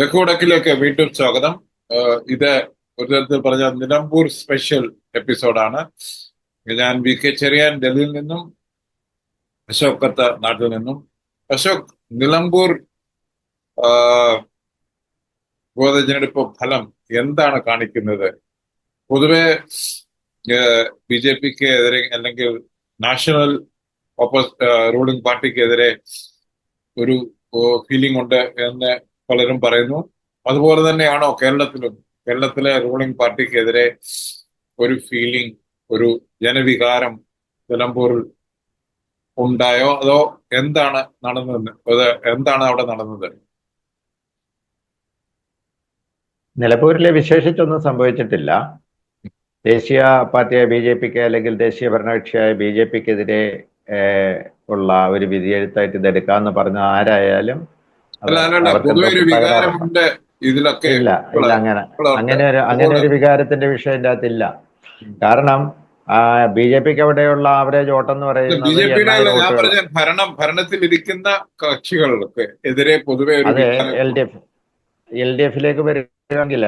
തെക്കുവടക്കിലേക്ക് വീണ്ടും സ്വാഗതം. ഇത് ഒരു തരത്തിൽ പറഞ്ഞ നിലമ്പൂർ സ്പെഷ്യൽ എപ്പിസോഡാണ്. ഞാൻ വി കെ ചെറിയാൻ ഡൽഹിയിൽ നിന്നും അശോക് കത്ത നാട്ടിൽ നിന്നും. അശോക് നിലമ്പൂർ ഉപതെരഞ്ഞെടുപ്പ് ഫലം എന്താണ് കാണിക്കുന്നത്? പൊതുവെ ബി ജെ പിക്ക് എതിരെ അല്ലെങ്കിൽ നാഷണൽ ഓപ്പോസ് റൂളിംഗ് പാർട്ടിക്കെതിരെ ഒരു ഫീലിംഗ് ഉണ്ട് എന്ന് പലരും പറയുന്നു. അതുപോലെ തന്നെയാണോ കേരളത്തിലും? കേരളത്തിലെ റൂളിംഗ് പാർട്ടിക്കെതിരെ ഒരു ഫീലിംഗ് ഒരു ജനവികാരം നിലമ്പൂരിൽ ഉണ്ടായോ? അതോ എന്താണ് നടന്നത് അത് എന്താണ് അവിടെ നടന്നത്? നിലമ്പൂരിലെ വിശേഷിച്ചൊന്നും സംഭവിച്ചിട്ടില്ല. ദേശീയ പാർട്ടിയായ ബി ജെ പിക്ക് അല്ലെങ്കിൽ ദേശീയ ഭരണകക്ഷിയായ ബി ജെ പിക്കെതിരെ ഉള്ള ഒരു വിധിയെഴുത്തായിട്ട് ഇത് എടുക്കാന്ന് പറഞ്ഞ ആരായാലും ഇതിലൊക്കെ ഇല്ല ഇല്ല അങ്ങനെ അങ്ങനെ ഒരു അങ്ങനെ ഒരു വികാരത്തിന്റെ വിഷയം ഇതിന്റെ അകത്തില്ല കാരണം ബി ജെ പിക്ക് അവിടെയുള്ള ആവറേജ് വോട്ട് എന്ന് പറയുന്നത് ജെ ഞാൻ പറഞ്ഞ ഭരണം ഭരണത്തിൽ ഇരിക്കുന്ന കക്ഷികൾക്ക് എതിരെ പൊതുവെ ഒരു അതെ L D F L D എഫിലേക്ക് വരികയാണെങ്കിൽ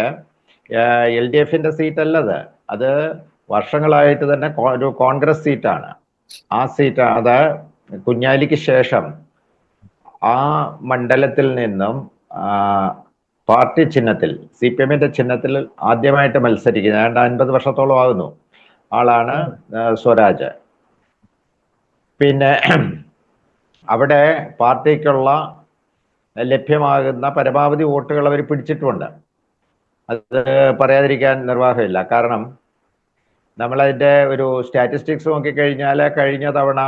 എൽ ഡി എഫിന്റെ സീറ്റ് അല്ലത് അത് വർഷങ്ങളായിട്ട് തന്നെ ഒരു കോൺഗ്രസ് സീറ്റാണ്. ആ സീറ്റ് അത് കുഞ്ഞാലിക്ക് ശേഷം ആ മണ്ഡലത്തിൽ നിന്നും പാർട്ടി ചിഹ്നത്തിൽ സി പി എമ്മിന്റെ ചിഹ്നത്തിൽ ആദ്യമായിട്ട് മത്സരിക്കുന്ന ഏതാണ്ട് അൻപത് വർഷത്തോളം ആകുന്നു ആളാണ് സ്വരാജ്. പിന്നെ അവിടെ പാർട്ടിക്കുള്ള ലഭ്യമാകുന്ന പരമാവധി വോട്ടുകൾ അവർ പിടിച്ചിട്ടുമുണ്ട് അത് പറയാതിരിക്കാൻ നിർവാഹമില്ല. കാരണം നമ്മളതിന്റെ ഒരു സ്റ്റാറ്റിസ്റ്റിക്സ് നോക്കിക്കഴിഞ്ഞാൽ കഴിഞ്ഞ തവണ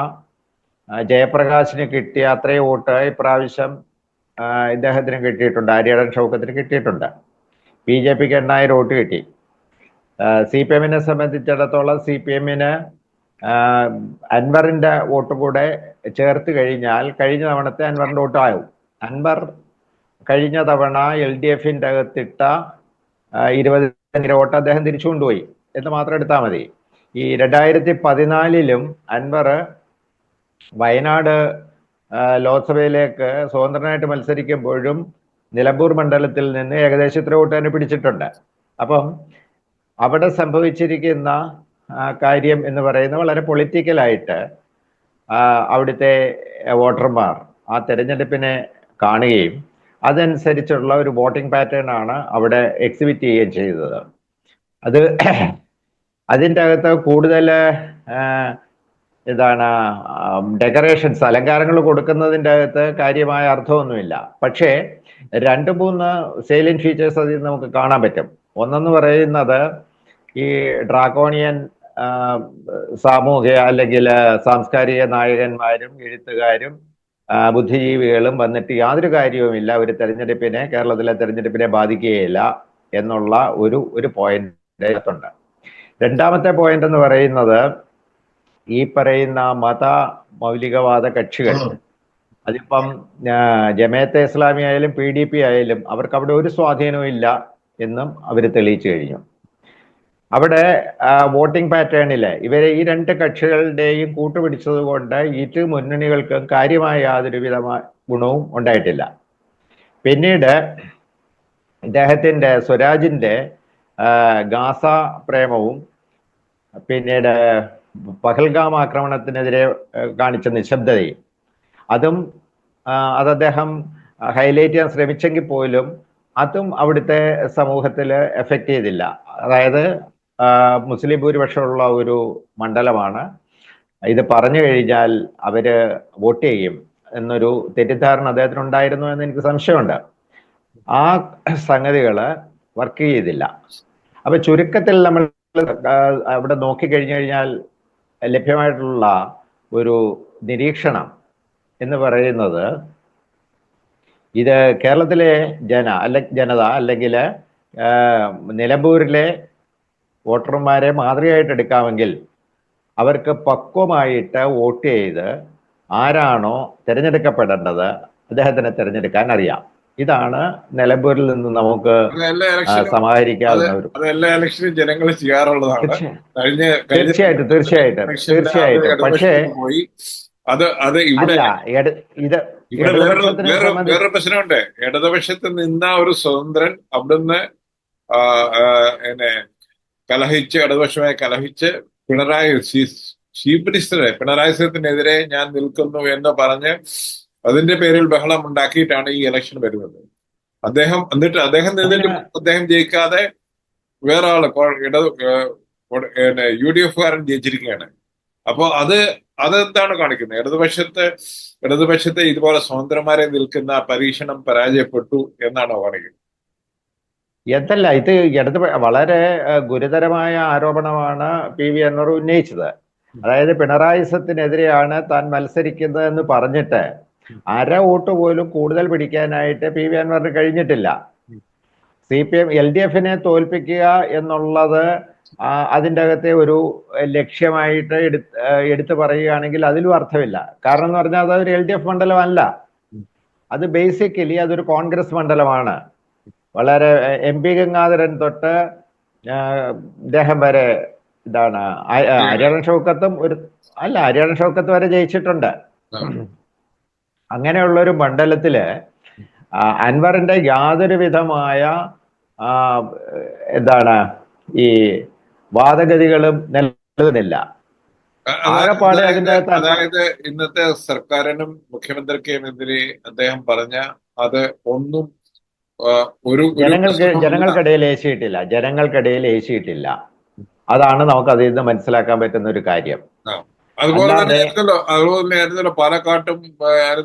ജയപ്രകാശിന് കിട്ടിയ അത്രയും വോട്ട് ഇപ്രാവശ്യം ഇദ്ദേഹത്തിന് കിട്ടിയിട്ടുണ്ട്. ആര്യടൻ ഷൗക്കത്തിന് കിട്ടിയിട്ടുണ്ട്. ബി ജെ പിക്ക് എണ്ണായിരം വോട്ട് കിട്ടി. സി പി എമ്മിനെ സംബന്ധിച്ചിടത്തോളം സി പി എമ്മിന് അൻവറിന്റെ വോട്ട് കൂടെ ചേർത്ത് കഴിഞ്ഞാൽ കഴിഞ്ഞ തവണത്തെ അൻവറിന്റെ വോട്ട് അൻവർ കഴിഞ്ഞ തവണ എൽ ഡി എഫിന്റെ അകത്തിട്ട ഇരുപതിനായിരം വോട്ട് അദ്ദേഹം തിരിച്ചു കൊണ്ടുപോയി. എന്ന് മാത്രം എടുത്താൽ മതി. ഈ രണ്ടായിരത്തി പതിനാലിലും അൻവർ വയനാട് ലോക്സഭയിലേക്ക് സ്വതന്ത്രനായിട്ട് മത്സരിക്കുമ്പോഴും നിലമ്പൂർ മണ്ഡലത്തിൽ നിന്ന് ഏകദേശം ഇത്ര വോട്ട് തന്നെ പിടിച്ചിട്ടുണ്ട്. അപ്പം അവിടെ സംഭവിച്ചിരിക്കുന്ന കാര്യം എന്ന് പറയുന്നത് വളരെ പൊളിറ്റിക്കലായിട്ട് അവിടുത്തെ വോട്ടർമാർ ആ തെരഞ്ഞെടുപ്പിനെ കാണുകയും അതനുസരിച്ചുള്ള ഒരു വോട്ടിംഗ് പാറ്റേൺ ആണ് അവിടെ എക്സിബിറ്റ് ചെയ്യുകയും ചെയ്തത്. അത് അതിന്റെ അകത്ത് കൂടുതൽ ഇതാണ് ഡെക്കറേഷൻസ് അലങ്കാരങ്ങൾ കൊടുക്കുന്നതിന്റെ അകത്ത് കാര്യമായ അർത്ഥമൊന്നുമില്ല. പക്ഷേ രണ്ട് മൂന്ന് സെയിലിൻ ഫീച്ചേഴ്സ് അതിൽ നമുക്ക് കാണാൻ പറ്റും. ഒന്നെന്ന് പറയുന്നത് ഈ ഡ്രാഗോണിയൻ സാമൂഹിക അല്ലെങ്കിൽ സാംസ്കാരിക നായകന്മാരും എഴുത്തുകാരും ബുദ്ധിജീവികളും വന്നിട്ട് യാതൊരു കാര്യവുമില്ല. ഒരു തെരഞ്ഞെടുപ്പിനെ കേരളത്തിലെ തെരഞ്ഞെടുപ്പിനെ ബാധിക്കുകയില്ല എന്നുള്ള ഒരു ഒരു പോയിന്റ് രണ്ടാമത്തെ പോയിന്റ് എന്ന് പറയുന്നത് ഈ പറയുന്ന മത മൗലികവാദ കക്ഷികൾ അതിപ്പം ജമയത്തെ ഇസ്ലാമി ആയാലും പി ഡി പി ആയാലും അവർക്ക് അവിടെ ഒരു സ്വാധീനവും ഇല്ല എന്നും അവർ തെളിയിച്ചു കഴിഞ്ഞു. അവിടെ വോട്ടിംഗ് പാറ്റേണിൽ ഇവരെ ഈ രണ്ട് കക്ഷികളുടെയും കൂട്ടുപിടിച്ചത് കൊണ്ട് ഇരു മുന്നണികൾക്കും കാര്യമായ യാതൊരു വിധമായ ഗുണവും ഉണ്ടായിട്ടില്ല. പിന്നീട് ഇദ്ദേഹത്തിന്റെ സ്വരാജിന്റെ ഗാസ പ്രേമവും പിന്നീട് പഹൽഗാം ആക്രമണത്തിനെതിരെ കാണിച്ച നിശബ്ദതയും അതും അത് അദ്ദേഹം ഹൈലൈറ്റ് ചെയ്യാൻ ശ്രമിച്ചെങ്കിൽ പോലും അതും അവിടുത്തെ സമൂഹത്തിൽ എഫക്റ്റ് ചെയ്തില്ല. അതായത് മുസ്ലിം ഭൂരിപക്ഷമുള്ള ഒരു മണ്ഡലമാണ്. ഇത് പറഞ്ഞു കഴിഞ്ഞാൽ അവർ വോട്ട് ചെയ്യും എന്നൊരു തെറ്റിദ്ധാരണ അദ്ദേഹത്തിന് ഉണ്ടായിരുന്നു എന്ന് എനിക്ക് സംശയമുണ്ട്. ആ സംഗതികൾ വർക്ക് ചെയ്തില്ല. അപ്പൊ ചുരുക്കത്തിൽ നമ്മൾ അവിടെ നോക്കി കഴിഞ്ഞു കഴിഞ്ഞാൽ ലഭ്യമായിട്ടുള്ള ഒരു നിരീക്ഷണം എന്ന് പറയുന്നത് ഇത് കേരളത്തിലെ ജന അല്ലെ ജനത അല്ലെങ്കിൽ നിലമ്പൂരിലെ വോട്ടർമാരെ മാതൃകയായിട്ട് എടുക്കാമെങ്കിൽ അവർക്ക് പക്വമായിട്ട് വോട്ട് ചെയ്ത് ആരാണോ തിരഞ്ഞെടുക്കപ്പെടേണ്ടത് അദ്ദേഹത്തിനെ തിരഞ്ഞെടുക്കാൻ അറിയാം. ഇതാണ് നിലമ്പൂരിൽ നിന്ന് നമുക്ക് സമാഹരിക്കാവുന്ന ഒരു അത് എല്ലാ ഇലക്ഷനും ജനങ്ങൾ ചെയ്യാറുള്ളതാണ്. കഴിഞ്ഞ തീർച്ചയായിട്ടും തീർച്ചയായിട്ടും തീർച്ചയായിട്ടും. പക്ഷേ അത് അത് ഇവിടെ ഇത് വേറെ വേറൊരു പ്രശ്നമുണ്ട്. ഇടതുപക്ഷത്ത് നിന്ന ഒരു സ്വതന്ത്രൻ അവിടുന്ന് എന്നെ കലഹിച്ച് ഇടതുപക്ഷമായി കലഹിച്ച് പിണറായി ചീഫ് ചീഫ് മിനിസ്റ്ററെ പിണറായി സിംഗത്തിനെതിരെ ഞാൻ നിൽക്കുന്നു എന്ന് പറഞ്ഞ് അതിന്റെ പേരിൽ ബഹളം ഉണ്ടാക്കിയിട്ടാണ് ഈ ഇലക്ഷൻ വരുന്നത്. അദ്ദേഹം എന്നിട്ട് അദ്ദേഹം അദ്ദേഹം ജയിക്കാതെ വേറെ ആൾ ഇടതു ഇടത് യു ഡി എഫുകാരൻ ജയിച്ചിരിക്കുകയാണ്. അപ്പോ അത് അതെന്താണ് കാണിക്കുന്നത്? ഇടതുപക്ഷത്ത് ഇടതുപക്ഷത്തെ ഇതുപോലെ സ്വതന്ത്രമാരെ നിൽക്കുന്ന പരീക്ഷണം പരാജയപ്പെട്ടു എന്നാണോ കാണിക്കുന്നത്? എന്തല്ല ഇത് ഇടത് വളരെ ഗുരുതരമായ ആരോപണമാണ് പി വി അൻവർ ഉന്നയിച്ചത്. അതായത് പിണറായി സത്തിനെതിരെയാണ് താൻ മത്സരിക്കുന്നത് എന്ന് പറഞ്ഞിട്ട് അര വോട്ട് പോലും കൂടുതൽ പിടിക്കാനായിട്ട് പി വി അൻവറിന് കഴിഞ്ഞിട്ടില്ല. C P M L D എഫിനെ തോൽപ്പിക്കുക എന്നുള്ളത് അതിന്റെ അകത്തെ ഒരു ലക്ഷ്യമായിട്ട് എടുത്ത് പറയുകയാണെങ്കിൽ അതിലും അർത്ഥമില്ല. കാരണം എന്ന് പറഞ്ഞാൽ അതൊരു എൽ ഡി എഫ് മണ്ഡലമല്ല. അത് ബേസിക്കലി അതൊരു കോൺഗ്രസ് മണ്ഡലമാണ്. വളരെ എം പി ഗംഗാധരൻ തൊട്ട് ഇദ്ദേഹം വരെ ഇതാണ്. ഹരിയാണ ഷൗക്കത്തും ഒരു അല്ല ഹരിയാണ ഷൗക്കത്ത് വരെ ജയിച്ചിട്ടുണ്ട്. ആ. അങ്ങനെയുള്ള ഒരു മണ്ഡലത്തിൽ അൻവറിന്റെ യാതൊരു വിധമായ എന്താണ് ഈ വാദഗതികളും നിലനിൽക്കുന്നില്ല അതായത് ഇന്നത്തെ സർക്കാരിനും മുഖ്യമന്ത്രിക്കും എതിരെ അദ്ദേഹം പറഞ്ഞ അത് ഒന്നും ഒരു ജനങ്ങൾക്ക് ജനങ്ങൾക്കിടയിൽ ഏശിയിട്ടില്ല. ജനങ്ങൾക്കിടയിൽ ഏശിയിട്ടില്ല. അതാണ് നമുക്ക് അതിൽ നിന്ന് മനസ്സിലാക്കാൻ പറ്റുന്ന ഒരു കാര്യം. അതുപോലെ തന്നെ ആയിരുന്നല്ലോ അതുപോലെ തന്നെ ആയിരുന്നല്ലോ പാലക്കാട്ടും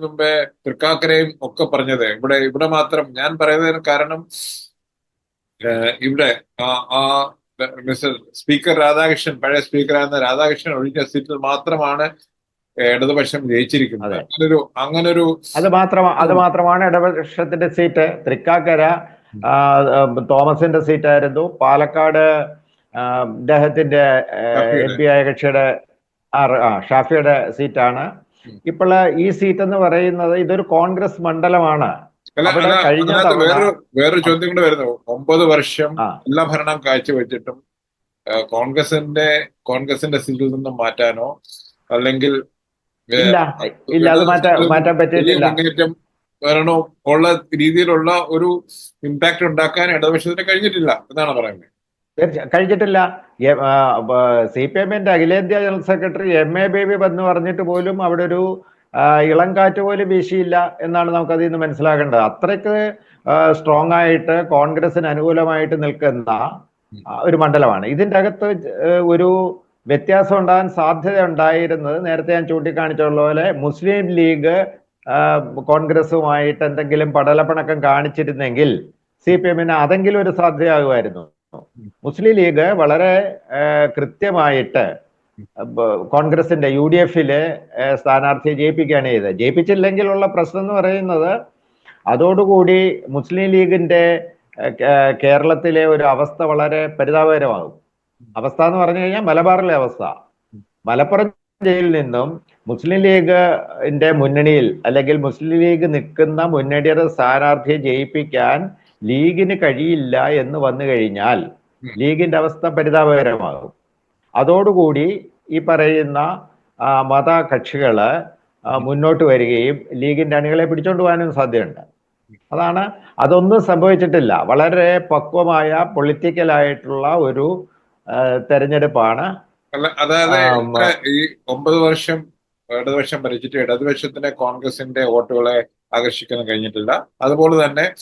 മുമ്പേ തൃക്കാക്കരയും ഒക്കെ പറഞ്ഞത്. ഇവിടെ ഇവിടെ മാത്രം ഞാൻ പറയുന്നതിന് കാരണം ഇവിടെ ആ മിസ്റ്റർ സ്പീക്കർ രാധാകൃഷ്ണൻ പഴയ സ്പീക്കറായിരുന്ന രാധാകൃഷ്ണൻ ഒഴിഞ്ഞ സീറ്റിൽ മാത്രമാണ് ഇടതുപക്ഷം ജയിച്ചിരിക്കുന്നത്. അങ്ങനൊരു അങ്ങനൊരു അത് മാത്രം അത് മാത്രമാണ് ഇടതുപക്ഷത്തിന്റെ സീറ്റ്. തൃക്കാക്കര തോമസിന്റെ സീറ്റായിരുന്നു. പാലക്കാട് അദ്ദേഹത്തിന്റെ. എം പി ആയ കക്ഷിയുടെ ആ, ആ, ഷാഫിയുടെ സീറ്റാണ്. ഇപ്പോൾ ഈ സീറ്റ് എന്ന് പറയുന്നത് ഇതൊരു കോൺഗ്രസ് മണ്ഡലമാണ്. വേറൊരു വേറൊരു ചോദ്യം കൂടെ വരുന്നു. ഒമ്പത് വർഷം എല്ലാ ഭരണം കാഴ്ചവെച്ചിട്ടും കോൺഗ്രസിന്റെ കോൺഗ്രസിന്റെ സീറ്റിൽ നിന്നും മാറ്റാനോ അല്ലെങ്കിൽ ഇല്ല അത് മാറ്റാൻ പറ്റിയിട്ടില്ല. വരണോ ഉള്ള രീതിയിലുള്ള ഒരു ഇമ്പാക്ട് ഉണ്ടാക്കാൻ ഇടതുപക്ഷത്തിന് കഴിഞ്ഞിട്ടില്ല എന്നാണ് പറയുന്നത്. തീർച്ച- കഴിഞ്ഞിട്ടില്ല. സി പി എമ്മിന്റെ അഖിലേന്ത്യാ general secretary M A Baby എന്ന് പറഞ്ഞിട്ട് പോലും അവിടെ ഒരു ഇളം കാറ്റ് പോലും വീശിയില്ല എന്നാണ് നമുക്ക് അതിൽ നിന്ന് മനസ്സിലാക്കേണ്ടത് അത്രയ്ക്ക് സ്ട്രോങ് ആയിട്ട് കോൺഗ്രസിന് അനുകൂലമായിട്ട് നിൽക്കുന്ന ഒരു മണ്ഡലമാണ്. ഇതിന്റെ അകത്ത് ഒരു വ്യത്യാസം ഉണ്ടാകാൻ സാധ്യത ഉണ്ടായിരുന്നത് നേരത്തെ ഞാൻ ചൂണ്ടിക്കാണിച്ചുള്ള പോലെ മുസ്ലിം ലീഗ് കോൺഗ്രസുമായിട്ട് എന്തെങ്കിലും പടലപ്പിണക്കം കാണിച്ചിരുന്നെങ്കിൽ സി പി എമ്മിന് അതെങ്കിലും ഒരു സാധ്യതയാകുമായിരുന്നു. മുസ്ലിം ലീഗ് വളരെ കൃത്യമായിട്ട് കോൺഗ്രസിന്റെ യു ഡി എഫിലെ സ്ഥാനാർത്ഥിയെ ജയിപ്പിക്കുകയാണ് ചെയ്തത്. ജയിപ്പിച്ചില്ലെങ്കിലുള്ള പ്രശ്നം എന്ന് പറയുന്നത് അതോടുകൂടി മുസ്ലിം ലീഗിന്റെ കേരളത്തിലെ ഒരു അവസ്ഥ വളരെ പരിതാപകരമാകും. അവസ്ഥ എന്ന് പറഞ്ഞു കഴിഞ്ഞാൽ മലബാറിലെ അവസ്ഥ. മലപ്പുറം ജില്ലയിൽ നിന്നും മുസ്ലിം ലീഗിന്റെ മുന്നണിയിൽ അല്ലെങ്കിൽ മുസ്ലിം ലീഗ് നിൽക്കുന്ന മുന്നണിയുടെ സ്ഥാനാർത്ഥിയെ ജയിപ്പിക്കാൻ ലീഗിന് കഴിയില്ല എന്ന് വന്നു കഴിഞ്ഞാൽ ലീഗിന്റെ അവസ്ഥ പരിതാപകരമാകും. അതോടുകൂടി ഈ പറയുന്ന മത കക്ഷികൾ മുന്നോട്ട് വരികയും ലീഗിന്റെ അണികളെ പിടിച്ചോണ്ട് പോകാനും സാധ്യതയുണ്ട്. അതാണ്. അതൊന്നും സംഭവിച്ചിട്ടില്ല. വളരെ പക്വമായ പൊളിറ്റിക്കലായിട്ടുള്ള ഒരു തെരഞ്ഞെടുപ്പാണ്. അതായത് ഈ ഒമ്പത് വർഷം ഇടതുപക്ഷം ഭരിച്ചിട്ട് ഇടതുപക്ഷത്തിന്റെ കോൺഗ്രസിന്റെ വോട്ടുകളെ ആകർഷിക്കാൻ കഴിഞ്ഞിട്ടില്ല. അതുപോലെ തന്നെ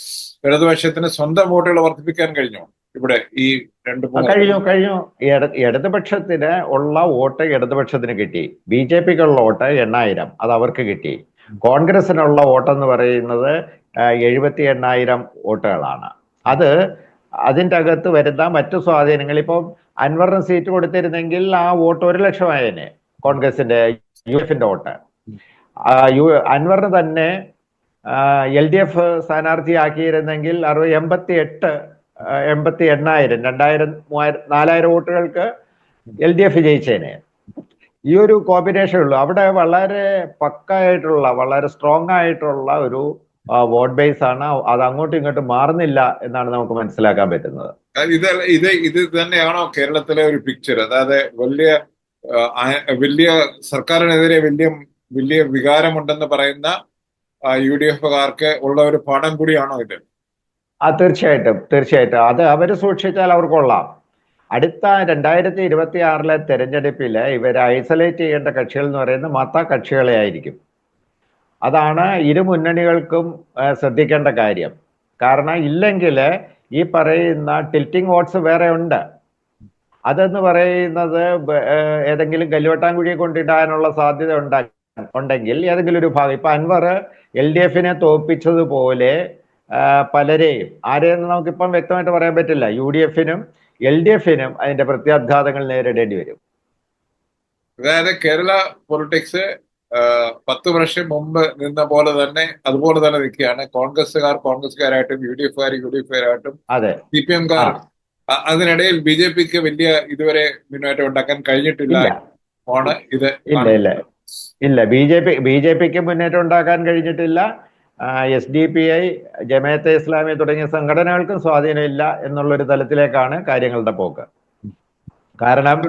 ഇടതുപക്ഷത്തിന് സ്വന്തം വോട്ടുകൾ വർദ്ധിപ്പിക്കാൻ കഴിഞ്ഞു. ഇവിടെ ഈ രണ്ട് കഴിഞ്ഞു കഴിഞ്ഞു. ഇട- ഇടതുപക്ഷത്തിന് ഉള്ള വോട്ട് ഇടതുപക്ഷത്തിന് കിട്ടി. ബി ജെ പിക്കുള്ള വോട്ട് എണ്ണായിരം അത് അവർക്ക് കിട്ടി. കോൺഗ്രസിനുള്ള വോട്ടെന്ന് പറയുന്നത് എഴുപത്തി എണ്ണായിരം വോട്ടുകളാണ്. അത് അതിന്റെ അകത്ത് വരുന്ന മറ്റു സ്വാധീനങ്ങൾ ഇപ്പം അൻവറിന് സീറ്റ് കൊടുത്തിരുന്നെങ്കിൽ ആ വോട്ട് ഒരു ലക്ഷമായേനെ കോൺഗ്രസിന്റെ യു എഫിന്റെ വോട്ട്. യു അൻവറിന് തന്നെ എൽ ഡി എഫ് സ്ഥാനാർത്ഥിയാക്കിയിരുന്നെങ്കിൽ അറുപത് എൺപത്തി എട്ട് എൺപത്തി എണ്ണായിരം രണ്ടായിരം മൂവായിരം നാലായിരം വോട്ടുകൾക്ക് എൽ ഡി എഫ് ജയിച്ചേനെ. ഈ ഒരു കോമ്പിനേഷൻ ഉള്ളൂ. അവിടെ വളരെ പക്കായിട്ടുള്ള വളരെ സ്ട്രോങ് ആയിട്ടുള്ള ഒരു വോട്ട് ബേസ് ആണ്. അത് അങ്ങോട്ടും ഇങ്ങോട്ടും മാറുന്നില്ല എന്നാണ് നമുക്ക് മനസ്സിലാക്കാൻ പറ്റുന്നത്. ഇത് ഇത് ഇത് തന്നെയാണോ കേരളത്തിലെ ഒരു പിക്ചർ അതായത് വലിയ വലിയ സർക്കാരിനെതിരെ വലിയ വലിയ വികാരമുണ്ടെന്ന് പറയുന്ന യു ഡി എഫുകാർക്ക് ഉള്ള ഒരു പാഠം കൂടിയാണോ ഇത്? ആ തീർച്ചയായിട്ടും തീർച്ചയായിട്ടും. അത് അവർ സൂക്ഷിച്ചാൽ അവർ കൊള്ളാം. അടുത്ത രണ്ടായിരത്തി ഇരുപത്തി ആറിലെ തെരഞ്ഞെടുപ്പിൽ ഇവർ ഐസൊലേറ്റ് ചെയ്യേണ്ട കക്ഷികൾ എന്ന് പറയുന്നത് മത കക്ഷികളെ ആയിരിക്കും. അതാണ് ഇരു മുന്നണികൾക്കും ശ്രദ്ധിക്കേണ്ട കാര്യം. കാരണം ഇല്ലെങ്കിൽ ഈ പറയുന്ന ടിൽറ്റിംഗ് വോട്ട്സ് വേറെ ഉണ്ട്. അതെന്ന് പറയുന്നത് ഏതെങ്കിലും കല്ലുവട്ടാൻകുഴിയെ കൊണ്ടിടാനുള്ള സാധ്യത ഉണ്ടാക്കി ഉണ്ടെങ്കിൽ ഏതെങ്കിലും ഒരു ഭാഗം. ഇപ്പൊ അൻവർ എൽ ഡി എഫിനെ തോൽപ്പിച്ചതുപോലെ പലരെയും ആരെയെന്ന് നമുക്കിപ്പം വ്യക്തമായിട്ട് പറയാൻ പറ്റില്ല. യു ഡി എഫിനും എൽ ഡി എഫിനും അതിന്റെ പ്രത്യാഘാതങ്ങൾ നേരിടേണ്ടി വരും. അതായത് കേരള പൊളിറ്റിക്സ് പത്ത് വർഷം മുമ്പ് നിന്ന പോലെ തന്നെ അതുപോലെ തന്നെ നിൽക്കുകയാണ്. കോൺഗ്രസ്സുകാർ കോൺഗ്രസ്സുകാരായിട്ടും യു ഡി എഫുകാർ യു ഡി എഫുകാരായിട്ടും അതെ. സി പി എംകാർ. അതിനിടയിൽ ബി ജെ പിക്ക് വലിയ ഇതുവരെ മുന്നേറ്റം ഉണ്ടാക്കാൻ കഴിഞ്ഞിട്ടില്ല ഇല്ല. ആണ് ഇത് ഇല്ല B J P B J പിക്ക് മുന്നേറ്റം ഉണ്ടാക്കാൻ കഴിഞ്ഞിട്ടില്ല. S D P I Jamaate Islami തുടങ്ങിയ സംഘടനകൾക്കും സ്വാധീനമില്ല എന്നുള്ളൊരു തലത്തിലേക്കാണ് കാര്യങ്ങളുടെ പോക്ക്. കാരണം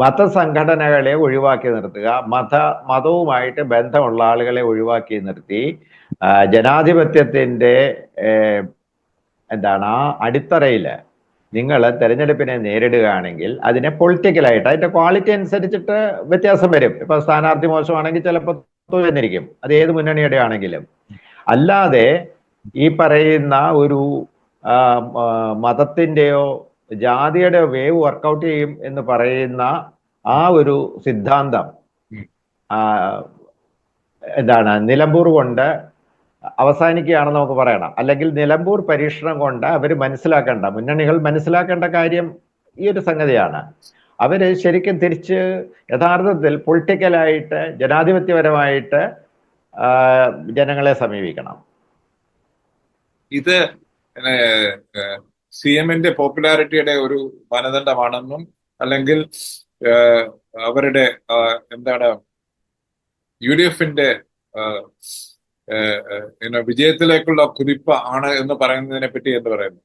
മതസംഘടനകളെ ഒഴിവാക്കി നിർത്തുക മത മതവുമായിട്ട് ബന്ധമുള്ള ആളുകളെ ഒഴിവാക്കി നിർത്തി ജനാധിപത്യത്തിന്റെ എന്താണ് ആ അടിത്തറയിൽ നിങ്ങൾ തെരഞ്ഞെടുപ്പിനെ നേരിടുകയാണെങ്കിൽ അതിനെ പൊളിറ്റിക്കലായിട്ട് അതിന്റെ ക്വാളിറ്റി അനുസരിച്ചിട്ട് വ്യത്യാസം വരും. ഇപ്പൊ സ്ഥാനാർത്ഥി മോശമാണെങ്കിൽ ചിലപ്പോൾ തോന്നിരിക്കും അത് ഏത് മുന്നണിയുടെ ആണെങ്കിലും. അല്ലാതെ ഈ പറയുന്ന ഒരു മതത്തിന്റെയോ ജാതിയുടെയോ വേവ് വർക്കൗട്ട് ചെയ്യും എന്ന് പറയുന്ന ആ ഒരു സിദ്ധാന്തം എന്താണ് നിലമ്പൂർ കൊണ്ട് അവസാനിക്കുകയാണെന്ന് നമുക്ക് പറയണം. അല്ലെങ്കിൽ നിലമ്പൂർ പരീക്ഷണം കൊണ്ട് അവർ മനസ്സിലാക്കേണ്ട മുന്നണികൾ മനസ്സിലാക്കേണ്ട കാര്യം ഈ ഒരു സംഗതിയാണ്. അവർ ശരിക്കും തിരിച്ച് യഥാർത്ഥത്തിൽ പൊളിറ്റിക്കലായിട്ട് ജനാധിപത്യപരമായിട്ട് ജനങ്ങളെ സമീപിക്കണം. ഇത് സി എമ്മിന്റെ പോപ്പുലാരിറ്റിയുടെ ഒരു മാനദണ്ഡമാണെന്നും അല്ലെങ്കിൽ അവരുടെ എന്താണ് യു ഡി എഫിന്റെ വിജയത്തിലേക്കുള്ള കുതിപ്പ് ആണ് എന്ന് പറയുന്നതിനെ പറ്റി എന്ത് പറയുന്നു?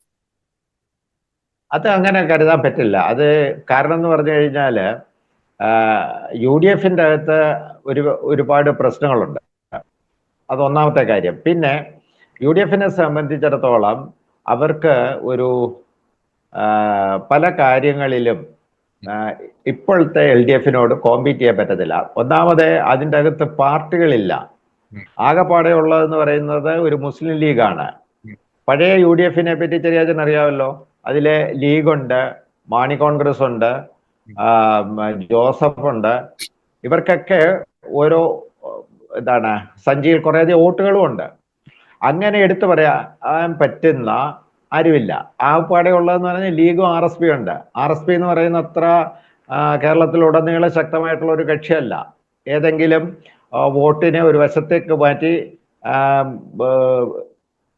അത് അങ്ങനെ കരുതാൻ പറ്റില്ല. അത് കാരണം എന്ന് പറഞ്ഞു കഴിഞ്ഞാൽ യു ഡി എഫിന്റെ അകത്ത് ഒരു ഒരുപാട് പ്രശ്നങ്ങളുണ്ട്. അത് ഒന്നാമത്തെ കാര്യം. പിന്നെ യു ഡി എഫിനെ സംബന്ധിച്ചിടത്തോളം അവർക്ക് ഒരു പല കാര്യങ്ങളിലും ഇപ്പോഴത്തെ എൽ ഡി എഫിനോട് കോമ്പീറ്റ് ചെയ്യാൻ പറ്റത്തില്ല. ഒന്നാമത് അതിന്റെ അകത്ത് പാർട്ടികളില്ല. ആകെപ്പാടെ ഉള്ളതെന്ന് പറയുന്നത് ഒരു മുസ്ലിം ലീഗാണ്. പഴയ യു ഡി എഫിനെ പറ്റി ചെറിയാച്ചൻ അറിയാമല്ലോ? അതിലെ ലീഗുണ്ട് മാണി കോൺഗ്രസ് ഉണ്ട് ജോസഫ് ഉണ്ട് ഇവർക്കൊക്കെ ഓരോ എന്താണ് സഞ്ചിയിൽ കുറേയധികം വോട്ടുകളും ഉണ്ട്. അങ്ങനെ എടുത്തു പറയാൻ പറ്റുന്ന ആരുമില്ല. ആകെപ്പാടെ ഉള്ളതെന്ന് പറഞ്ഞാൽ ലീഗും ആർ എസ് പി ഉണ്ട്. ആർ എസ് പി എന്ന് പറയുന്ന അത്ര ആ, കേരളത്തിലുടനീളം ശക്തമായിട്ടുള്ള ഒരു കക്ഷിയല്ല. ഏതെങ്കിലും ആ, വോട്ടിനെ ഒരു വശത്തേക്ക് മാറ്റി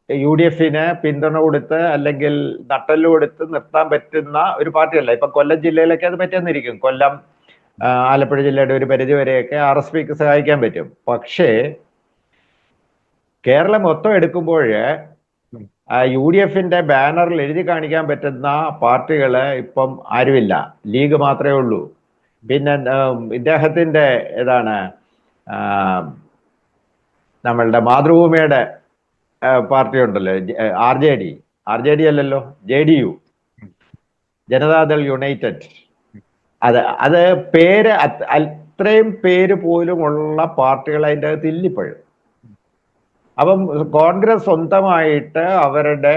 യു ഡി എഫിന് പിന്തുണ കൊടുത്ത് അല്ലെങ്കിൽ നട്ടൽ കൊടുത്ത് നിർത്താൻ പറ്റുന്ന ഒരു പാർട്ടിയല്ല. ഇപ്പൊ കൊല്ലം ജില്ലയിലൊക്കെ അത് പറ്റുന്നിരിക്കും കൊല്ലം ആലപ്പുഴ ജില്ലയുടെ ഒരു പരിധി വരെയൊക്കെ ആർ എസ് പിക്ക് സഹായിക്കാൻ പറ്റും. പക്ഷേ കേരളം മൊത്തം എടുക്കുമ്പോൾ യു ഡി എഫിന്റെ ബാനറിൽ എഴുതി കാണിക്കാൻ പറ്റുന്ന പാർട്ടികൾ ഇപ്പം ആരുമില്ല. ലീഗ് മാത്രമേ ഉള്ളൂ. പിന്നെ ഇദ്ദേഹത്തിന്റെ ഏതാണ് നമ്മളുടെ മാതൃഭൂമിയുടെ പാർട്ടി ഉണ്ടല്ലോ R J D. R J D അല്ലല്ലോ J D U. Janata Dal United. അത് അത് പേര് അത്രയും പേര് പോലും ഉള്ള പാർട്ടികൾ അതിന്റെ അകത്ത് ഇല്ലിപ്പോഴും. അപ്പം കോൺഗ്രസ് സ്വന്തമായിട്ട് അവരുടെ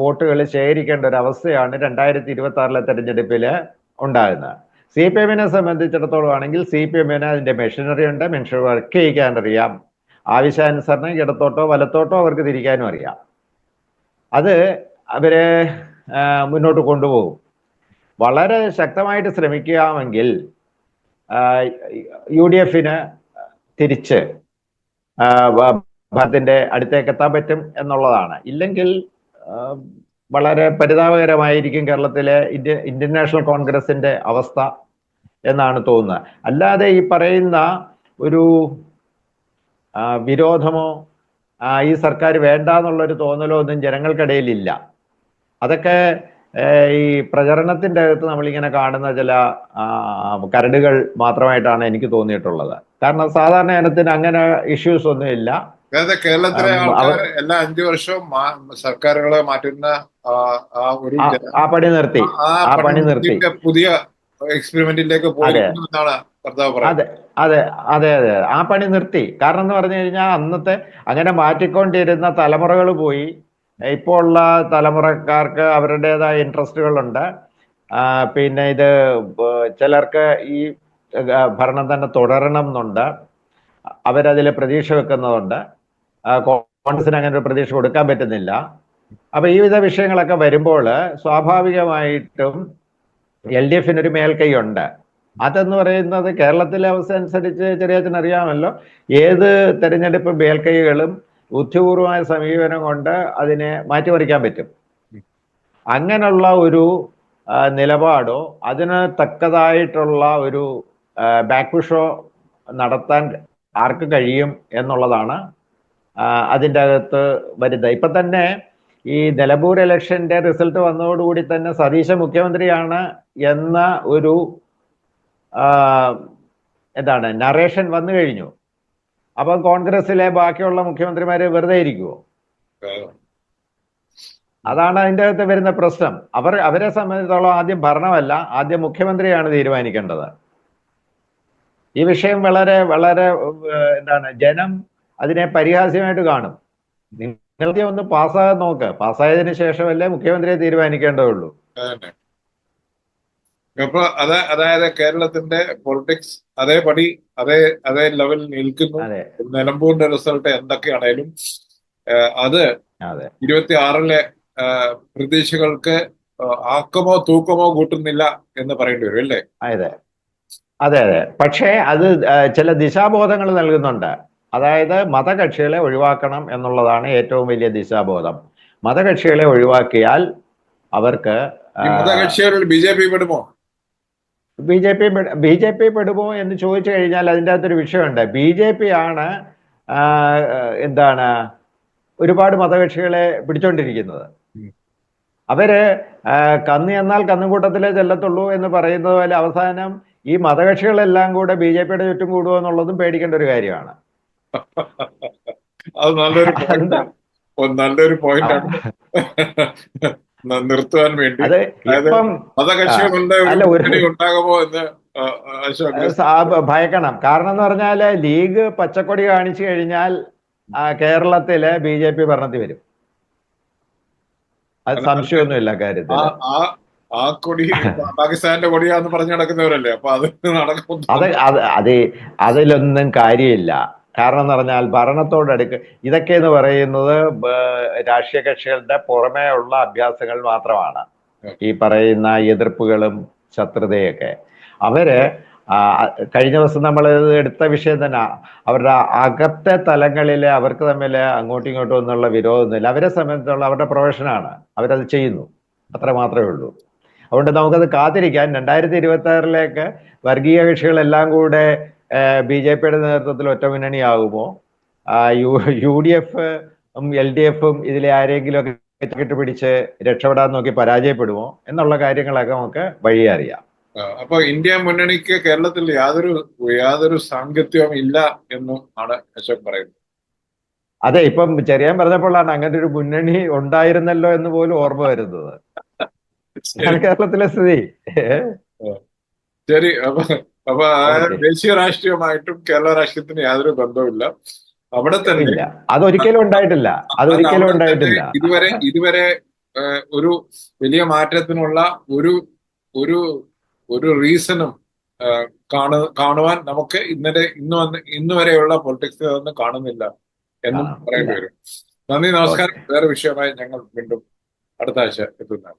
വോട്ടുകൾ ശേഖരിക്കേണ്ട ഒരു അവസ്ഥയാണ് രണ്ടായിരത്തി ഇരുപത്തി ആറിലെ തെരഞ്ഞെടുപ്പിൽ ഉണ്ടാകുന്നത്. സി പി എമ്മിനെ സംബന്ധിച്ചിടത്തോളം ആണെങ്കിൽ സി പി എമ്മിന് അതിന്റെ മെഷീനറി ഉണ്ട് മെഷീൻ വർക്ക് ചെയ്യിക്കാൻ അറിയാം. ആവശ്യാനുസരണം ഇടത്തോട്ടോ വലത്തോട്ടോ അവർക്ക് തിരിക്കാനും അറിയാം. അത് അവരെ മുന്നോട്ട് കൊണ്ടുപോകും. വളരെ ശക്തമായിട്ട് ശ്രമിക്കാമെങ്കിൽ യു ഡി എഫിന് തിരിച്ച് ആ, അടുത്തേക്ക് എത്താൻ പറ്റും എന്നുള്ളതാണ്. ഇല്ലെങ്കിൽ വളരെ പരിതാപകരമായിരിക്കും കേരളത്തിലെ ഇന്ത്യ ഇന്ത്യൻ നാഷണൽ കോൺഗ്രസിന്റെ അവസ്ഥ. എന്നാണ് തോന്നുന്നത്. അല്ലാതെ ഈ പറയുന്ന ഒരു വിരോധമോ ഈ സർക്കാർ വേണ്ട എന്നുള്ളൊരു തോന്നലോ ഒന്നും ജനങ്ങൾക്കിടയിൽ ഇല്ല അതൊക്കെ ഈ പ്രചരണത്തിന്റെ അകത്ത് നമ്മളിങ്ങനെ കാണുന്ന ചില കരടുകൾ മാത്രമായിട്ടാണ് എനിക്ക് തോന്നിയിട്ടുള്ളത്. കാരണം സാധാരണ ജനത്തിന് അങ്ങനെ ഇഷ്യൂസ് ഒന്നും ഇല്ല. കേരളത്തിലെ ആൾക്കാർ എല്ലാ അഞ്ചു വർഷവും സർക്കാരുകളെ മാറ്റുന്ന ആ, ആ ഒരു ആ- പണി നിർത്തി. ആ പണി നിർത്തി. പുതിയ എക്സ്പെരിമെന്റിലേക്ക് അതെ. അതെ അതെ അതെ ആ പണി നിർത്തി. കാരണം എന്ന് പറഞ്ഞു കഴിഞ്ഞാൽ അന്നത്തെ അങ്ങനെ മാറ്റിക്കൊണ്ടിരുന്ന തലമുറകൾ പോയി. ഇപ്പോൾ ഉള്ള തലമുറക്കാർക്ക് അവരുടേതായ ഇൻട്രസ്റ്റുകളുണ്ട്. പിന്നെ ഇത് ചിലർക്ക് ഈ ഭരണം തന്നെ തുടരണം എന്നുണ്ട്. അവരതിൽ പ്രതീക്ഷ വെക്കുന്നതുണ്ട്. കോൺഗ്രസിന് അങ്ങനെ ഒരു പ്രതീക്ഷ കൊടുക്കാൻ പറ്റുന്നില്ല. അപ്പൊ ഈ വിധ വിഷയങ്ങളൊക്കെ വരുമ്പോൾ സ്വാഭാവികമായിട്ടും എൽ ഡി ഒരു മേൽക്കൈയുണ്ട്. അതെന്ന് പറയുന്നത് കേരളത്തിലെ അവസ്ഥ അനുസരിച്ച് ചെറിയച്ഛൻ അറിയാമല്ലോ ഏത് തെരഞ്ഞെടുപ്പ് മേൽക്കൈകളും ബുദ്ധിപൂർവമായ സമീപനം കൊണ്ട് അതിനെ മാറ്റിമറിക്കാൻ പറ്റും. അങ്ങനെയുള്ള ഒരു നിലപാടോ അതിന് തക്കതായിട്ടുള്ള ഒരു ബാക്ക്ഷോ നടത്താൻ ആർക്ക് കഴിയും എന്നുള്ളതാണ് അതിന്റെ അകത്ത് വരുന്നത്. ഇപ്പൊ തന്നെ ഈ നിലമ്പൂർ ഇലക്ഷന്റെ റിസൾട്ട് വന്നതോടുകൂടി തന്നെ സതീശ മുഖ്യമന്ത്രിയാണ് എന്ന ഒരു എന്താണ് നറേഷൻ വന്നു കഴിഞ്ഞു. അപ്പൊ കോൺഗ്രസിലെ ബാക്കിയുള്ള മുഖ്യമന്ത്രിമാര് വെറുതെ ഇരിക്കുമോ അതാണ് അതിന്റെ അകത്ത് വരുന്ന പ്രശ്നം. അവർ അവരെ സംബന്ധിച്ചിടത്തോളം ആദ്യം ഭരണമല്ല ആദ്യം മുഖ്യമന്ത്രിയാണ് തീരുമാനിക്കേണ്ടത്. ഈ വിഷയം വളരെ വളരെ എന്താണ് ജനം അതിനെ പരിഹാസ്യമായിട്ട് കാണും. നിങ്ങൾ ആദ്യം ഒന്ന് പാസ്സാകാൻ നോക്ക്. പാസ്സായതിനു ശേഷമല്ലേ മുഖ്യമന്ത്രിയെ തീരുമാനിക്കേണ്ടതുള്ളൂ. അപ്പൊ അത് അതായത് കേരളത്തിന്റെ പൊളിറ്റിക്സ് അതേപടി അതേ അതേ ലെവലിൽ നിൽക്കുന്നു. നിലമ്പൂരിന്റെ റിസൾട്ട് എന്തൊക്കെയാണേലും അത് അതെ. ഇരുപത്തി ആറിലെ പ്രതീക്ഷകൾക്ക് ആക്കമോ തൂക്കമോ കൂട്ടുന്നില്ല എന്ന് പറയേണ്ടി വരും അല്ലേ? അതെ. അതെ പക്ഷേ അത് ചില ദിശാബോധങ്ങൾ നൽകുന്നുണ്ട്. അതായത് മതകക്ഷികളെ ഒഴിവാക്കണം എന്നുള്ളതാണ് ഏറ്റവും വലിയ ദിശാബോധം. മതകക്ഷികളെ ഒഴിവാക്കിയാൽ അവർക്ക് B J P പെടുമോ? B J P B J P പെടുമോ എന്ന് ചോദിച്ചു കഴിഞ്ഞാൽ അതിന്റെ അകത്തൊരു വിഷയമുണ്ട്. ബി ജെ പി ആണ് എന്താണ് ഒരുപാട് മതകക്ഷികളെ പിടിച്ചോണ്ടിരിക്കുന്നത്. അവർ കന്നി കന്ന് എന്നാൽ കന്നുകൂട്ടത്തിലേ ചെല്ലത്തുള്ളൂ എന്ന് പറയുന്നത് പോലെ അവസാനം ഈ മതകക്ഷികളെല്ലാം കൂടെ ബി ജെ പിയുടെ ചുറ്റും കൂടുമോ എന്നുള്ളതും പേടിക്കേണ്ട ഒരു കാര്യമാണ്. അത് നല്ലൊരു നല്ലൊരു പോയിന്റ് ആണ്. നിർത്തുവാൻ വേണ്ടി. മതകക്ഷികളുടെ ഉണ്ടാകുമോ എന്ന് ഭയക്കണം. കാരണം എന്ന് പറഞ്ഞാൽ ലീഗ് പച്ചക്കൊടി കാണിച്ചു കഴിഞ്ഞാൽ കേരളത്തിലെ ബി ജെ പി ഭരണത്തിൽ വരും. അത് സംശയമൊന്നുമില്ല കാര്യത്തിൽ. ആ കൊടി പാകിസ്ഥാന്റെ കൊടിയാന്ന് പറഞ്ഞു നടക്കുന്നവരല്ലേ? അപ്പൊ അത് നടക്കും അത് അത് അത് അതിലൊന്നും കാര്യമില്ല. കാരണം എന്ന് പറഞ്ഞാൽ ഭരണത്തോടടുക്ക് ഇതൊക്കെ എന്ന് പറയുന്നത് രാഷ്ട്രീയ കക്ഷികളുടെ പുറമേ ഉള്ള അഭ്യാസങ്ങൾ മാത്രമാണ്. ഈ പറയുന്ന എതിർപ്പുകളും ശത്രുതയൊക്കെ. അവർ കഴിഞ്ഞ ദിവസം നമ്മൾ എടുത്ത വിഷയം തന്നെ അവരുടെ അകത്തെ തലങ്ങളിൽ അവർക്ക് തമ്മിൽ അങ്ങോട്ടും ഇങ്ങോട്ടും ഒന്നുള്ള വിരോധമൊന്നുമില്ല. അവരെ സംബന്ധിച്ചുള്ള അവരുടെ പ്രൊഫഷനാണ്. അവരത് ചെയ്യുന്നു. അത്ര മാത്രമേ ഉള്ളൂ. അതുകൊണ്ട് നമുക്കത് കാത്തിരിക്കാൻ രണ്ടായിരത്തി ഇരുപത്തി ആറിലേക്ക് വർഗീയ കക്ഷികളെല്ലാം കൂടെ ബി ജെ പിയുടെ നേതൃത്വത്തിൽ ഒറ്റ മുന്നണിയാകുമോ? U D F L D എഫും ഇതിലെ ആരെങ്കിലും ഒക്കെ ചക്കിട്ട് പിടിച്ച് രക്ഷപ്പെടാൻ നോക്കി പരാജയപ്പെടുമോ? എന്നുള്ള കാര്യങ്ങളൊക്കെ നമുക്ക് വഴി അറിയാം. അപ്പൊ ഇന്ത്യ മുന്നണിക്ക് കേരളത്തിൽ യാതൊരു യാതൊരു സാങ്കത്യവും ഇല്ല എന്നും ആണ് അശോക് പറയുന്നത്. അതെ ഇപ്പം ചെറിയാൻ പറഞ്ഞപ്പോഴാണ് അങ്ങനത്തെ ഒരു മുന്നണി ഉണ്ടായിരുന്നല്ലോ എന്ന് പോലും ഓർമ്മ വരുന്നത്. കേരളത്തിലെ സ്ഥിതി. ശരി അപ്പൊ അപ്പൊ ആ ദേശീയ രാഷ്ട്രീയമായിട്ടും കേരള രാഷ്ട്രീയത്തിന് യാതൊരു ബന്ധവുമില്ല. അവിടെ തന്നെ അതൊരിക്കലും ഉണ്ടായിട്ടില്ല. അതൊരിക്കലും ഉണ്ടായിട്ടില്ല. ഇതുവരെ ഇതുവരെ ഒരു വലിയ മാറ്റത്തിനുള്ള ഒരു ഒരു ഒരു റീസണും കാണു കാണുവാൻ നമുക്ക് ഇന്നലെ ഇന്ന് വന്ന് ഇന്ന് വരെയുള്ള പൊളിറ്റിക്സ് ഒന്നും കാണുന്നില്ല എന്നും. പറയേണ്ടി വരും. നന്ദി നമസ്കാരം. വേറെ വിഷയമായി ഞങ്ങൾ വീണ്ടും അടുത്ത ആഴ്ച എത്തുന്നതാണ്.